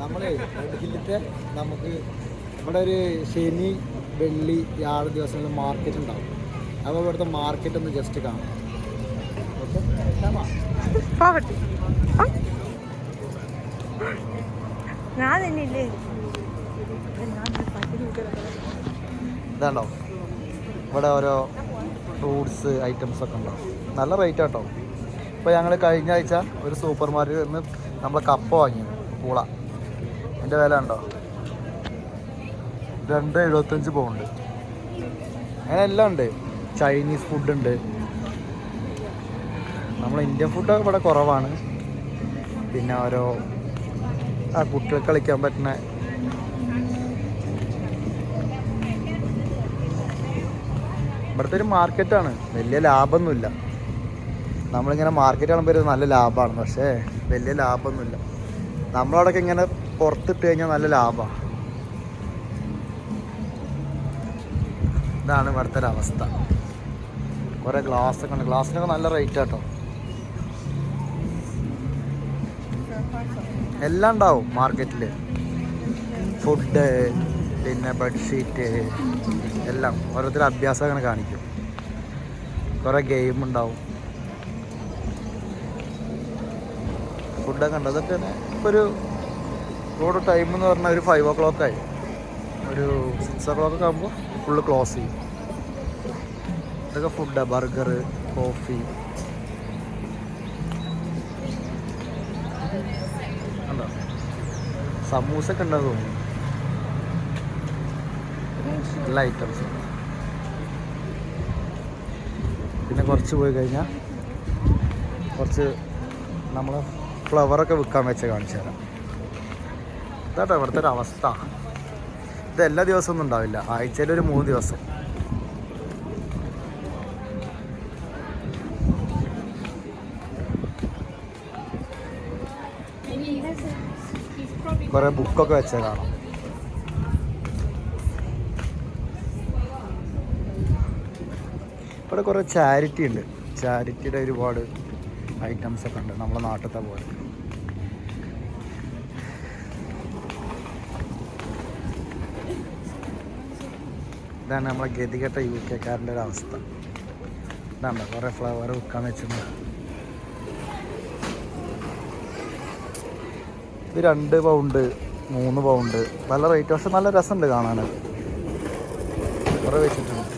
നമ്മളെ റെഡ് ഹില്ലിത്തെ നമുക്ക് ഇവിടെ ഒരു ശനി വെള്ളി വ്യാഴ ദിവസങ്ങളിൽ മാർക്കറ്റ് ഉണ്ടാവും. അപ്പോൾ ഇവിടുത്തെ മാർക്കറ്റ് ഒന്ന് ജസ്റ്റ് കാണാം. ഓക്കെ. ഞാൻ തന്നെയില്ലേ ഞാൻ ഇതാണ്ടോ? ഇവിടെ ഓരോ ഫ്രൂട്ട്സ് ഐറ്റംസ് ഒക്കെ ഉണ്ടാവും നല്ല റേറ്റ് ആട്ടോ. ഇപ്പോൾ ഞങ്ങൾ കഴിഞ്ഞ ആഴ്ച ഒരു സൂപ്പർ മാർക്കറ്റിൽ നിന്ന് നമ്മൾ കപ്പ വാങ്ങി പൂള. എന്റെ വില ഉണ്ടോ? രണ്ട് എഴുപത്തഞ്ച് പൗണ്ട് അങ്ങനെ എല്ലാം ഉണ്ട്. ചൈനീസ് ഫുഡ് ഉണ്ട്. നമ്മൾ ഇന്ത്യൻ ഫുഡ് ഇവിടെ കുറവാണ്. പിന്നെ ഓരോ ആ കുട്ടികൾക്ക് കളിക്കാൻ പറ്റുന്ന ഇവിടുത്തെ ഒരു മാർക്കറ്റാണ് വലിയ ലാഭമൊന്നുമില്ല. നമ്മളിങ്ങനെ മാർക്കറ്റ് കാണുമ്പോൾ നല്ല ലാഭമാണ്. പക്ഷേ വലിയ ലാഭമൊന്നുമില്ല. നമ്മളവിടെയൊക്കെ ഇങ്ങനെ പുറത്തിട്ട് കഴിഞ്ഞാൽ നല്ല ലാഭമാണ് ഇതാണ് ഇവിടുത്തെ അവസ്ഥ. കുറേ ഗ്ലാസ് ഒക്കെ ഉണ്ട്. ഗ്ലാസ്സിനൊക്കെ നല്ല റേറ്റ് ആട്ടോ എല്ലാം ഉണ്ടാവും മാർക്കറ്റിൽ ഫുഡ് പിന്നെ ബെഡ്ഷീറ്റ് എല്ലാം. ഓരോരുത്തർ അഭ്യാസം അങ്ങനെ കാണിക്കും. കുറേ ഗെയിം ഉണ്ടാവും. ഫുഡൊക്കെ ഉണ്ട് അതൊക്കെ ഇപ്പോൾ ഒരു റോഡ് ടൈം എന്ന് പറഞ്ഞാൽ ഒരു ഫൈവ് ഓ ക്ലോക്ക് ആയി. ഒരു സിക്സ് ഓ ക്ലോക്ക് ഒക്കെ ആകുമ്പോൾ ഫുള്ള് ക്ലോസ് ചെയ്യും. ഇതൊക്കെ ഫുഡാണ് ബർഗർ കോഫി ഉണ്ടോ സമൂസ ഒക്കെ ഉണ്ടെന്ന് തോന്നുന്നു. എല്ലാ ഐറ്റംസും പിന്നെ കുറച്ച് പോയി കഴിഞ്ഞാൽ കുറച്ച് നമ്മൾ ഫ്ലവറൊക്കെ വിൽക്കാൻ വെച്ച് കാണിച്ചു തരാം. ഇതാട്ടോ ഇവിടുത്തെ ഒരു അവസ്ഥ. ഇത് എല്ലാ ദിവസമൊന്നും ഉണ്ടാവില്ല. ആഴ്ചയിൽ ഒരു മൂന്ന് ദിവസം. കുറേ ബുക്കൊക്കെ വെച്ചാൽ കാണാം. ഇവിടെ കുറേ ചാരിറ്റി ഉണ്ട്. ചാരിറ്റിയുടെ ഒരുപാട് ഐറ്റംസ് ഒക്കെ ഉണ്ട് നമ്മളെ നാട്ടിലത്തെ പോലെ. ഇതാണ് നമ്മളെ ഗതികെട്ട യു കെക്കാരന്റെ ഒരു അവസ്ഥ. ഇതാണ് കുറേ ഫ്ലവർ വിൽക്കാൻ വെച്ചിട്ടുണ്ട്. ഇത് രണ്ട് പൗണ്ട് മൂന്ന് പൗണ്ട്. നല്ല റേറ്റ് പക്ഷെ നല്ല രസമുണ്ട് കാണാൻ. കുറേ വെച്ചിട്ടുണ്ട്.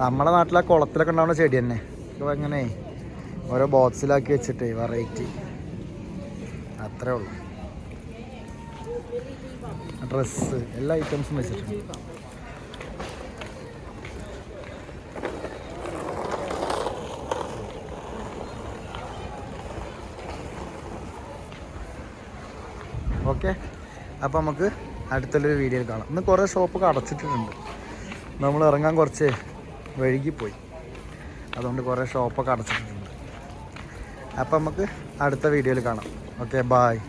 നമ്മുടെ നാട്ടിലെ കുളത്തിലൊക്കെ ഉണ്ടാവുന്ന ചെടി തന്നെ. അങ്ങനെ ഓരോ ബോക്സിലാക്കി വെച്ചിട്ട് വെറൈറ്റി അത്രേ ഉള്ളൂ. ഡ്രസ്സ് എല്ലാ ഐറ്റംസും വെച്ചിട്ടുണ്ട്. ഓക്കെ അപ്പോൾ നമുക്ക് അടുത്തുള്ളൊരു വീഡിയോയിൽ കാണാം. ഇന്ന് കുറേ ഷോപ്പൊക്കെ അടച്ചിട്ടിട്ടുണ്ട്. നമ്മൾ ഇറങ്ങാൻ കുറച്ച് വഴുകിപ്പോയി. അതുകൊണ്ട് കുറേ ഷോപ്പൊക്കെ അടച്ചിട്ടുണ്ട് അപ്പം നമുക്ക് അടുത്ത വീഡിയോയിൽ കാണാം. Okay bye